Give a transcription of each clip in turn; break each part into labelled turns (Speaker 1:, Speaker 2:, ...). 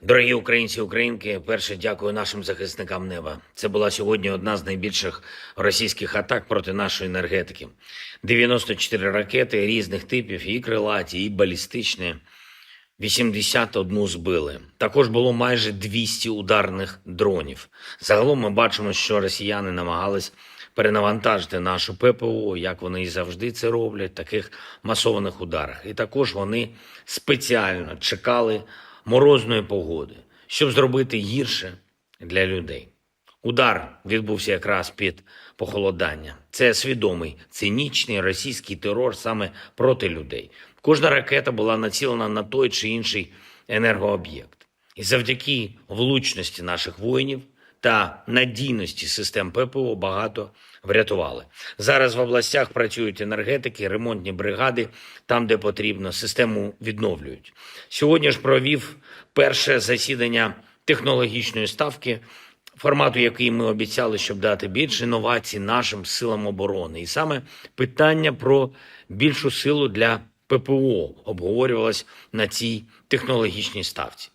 Speaker 1: Дорогі українці українки, перше дякую нашим захисникам неба. Це була сьогодні одна з найбільших російських атак проти нашої енергетики. 94 ракети різних типів, і крилаті, і балістичні. 81 збили. Також було майже 200 ударних дронів. Загалом ми бачимо, що росіяни намагались перенавантажити нашу ППО, як вони і завжди це роблять, в таких масованих ударах. І також вони спеціально чекали морозної погоди, щоб зробити гірше для людей. Удар відбувся якраз під похолодання. Це свідомий цинічний російський терор саме проти людей. Кожна ракета була націлена на той чи інший енергооб'єкт. І завдяки влучності наших воїнів та надійності систем ППО багато врятували. Зараз в областях працюють енергетики, ремонтні бригади, там, де потрібно, систему відновлюють. Сьогодні ж провів перше засідання технологічної ставки формату, який ми обіцяли, щоб дати більше інновацій нашим силам оборони. І саме питання про більшу силу для ППО обговорювалось на цій технологічній ставці.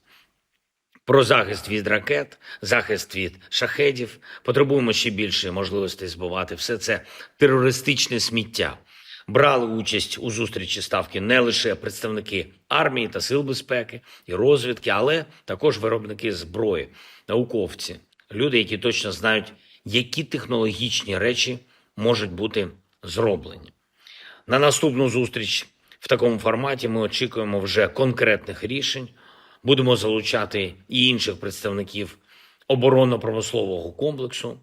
Speaker 1: Про захист від ракет, захист від шахедів. Потребуємо ще більше можливостей збивати все це терористичне сміття. Брали участь у зустрічі ставки не лише представники армії та сил безпеки і розвідки, але також виробники зброї, науковці, люди, які точно знають, які технологічні речі можуть бути зроблені. На наступну зустріч в такому форматі ми очікуємо вже конкретних рішень. Будемо залучати і інших представників оборонно-промислового комплексу.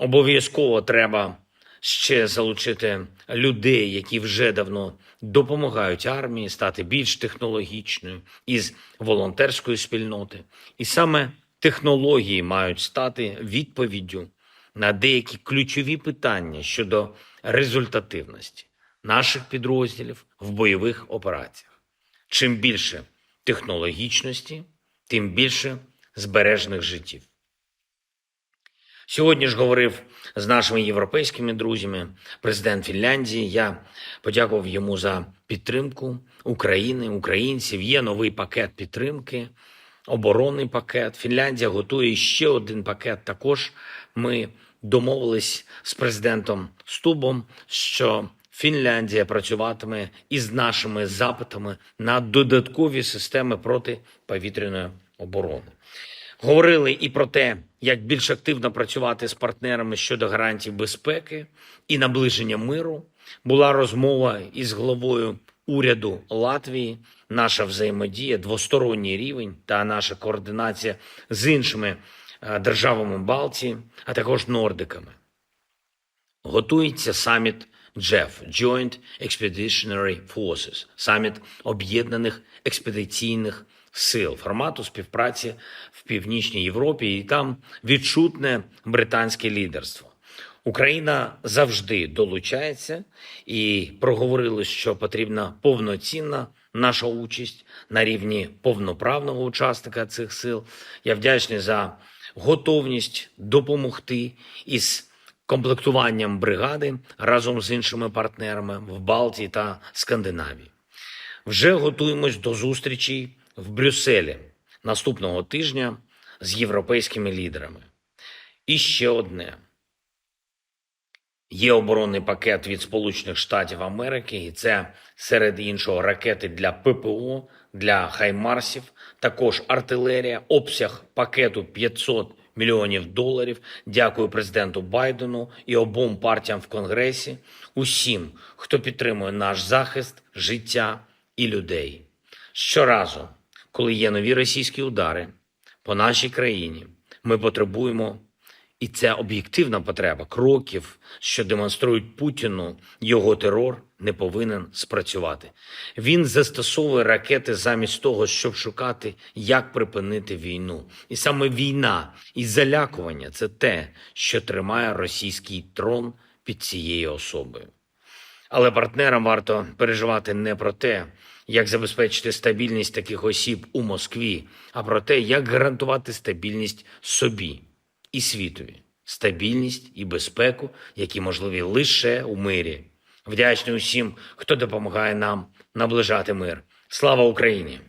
Speaker 1: Обов'язково треба ще залучити людей, які вже давно допомагають армії стати більш технологічною із волонтерської спільноти. І саме технології мають стати відповіддю на деякі ключові питання щодо результативності наших підрозділів в бойових операціях. Чим більше технологічності, тим більше збережених життів. Сьогодні ж говорив з нашими європейськими друзями президент Фінляндії. Я подякував йому за підтримку України, українців. Є новий пакет підтримки, оборонний пакет. Фінляндія готує ще один пакет. Також ми домовились з президентом Стубом, що Фінляндія працюватиме із нашими запитами на додаткові системи протиповітряної оборони. Говорили і про те, як більш активно працювати з партнерами щодо гарантій безпеки і наближення миру. Була розмова із главою уряду Латвії, наша взаємодія, двосторонній рівень та наша координація з іншими е, державами Балтії, а також нордиками. Готується саміт JEF – Joint Expeditionary Forces – саміт об'єднаних експедиційних сил формату співпраці в Північній Європі, і там відчутне британське лідерство. Україна завжди долучається і проговорили, що потрібна повноцінна наша участь на рівні повноправного учасника цих сил. Я вдячний за готовність допомогти із комплектуванням бригади разом з іншими партнерами в Балтії та Скандинавії. Вже готуємось до зустрічі в Брюсселі наступного тижня з європейськими лідерами. І ще одне. Є оборонний пакет від Сполучених Штатів Америки, і це серед іншого ракети для ППО, для Хаймарсів, також артилерія, обсяг пакету 500 мільйонів доларів. Дякую президенту Байдену і обом партіям в Конгресі, усім, хто підтримує наш захист, життя і людей. Щоразу, коли є нові російські удари по нашій країні, ми потребуємо і це об'єктивна потреба кроків, що демонструють Путіну його терор, не повинен спрацювати. Він застосовує ракети замість того, щоб шукати, як припинити війну. І саме війна і залякування це те, що тримає російський трон під цією особою. Але партнерам варто переживати не про те, як забезпечити стабільність таких осіб у Москві, а про те, як гарантувати стабільність собі і світові, стабільність і безпеку, які можливі лише у мирі. Вдячний усім, хто допомагає нам наближати мир. Слава Україні!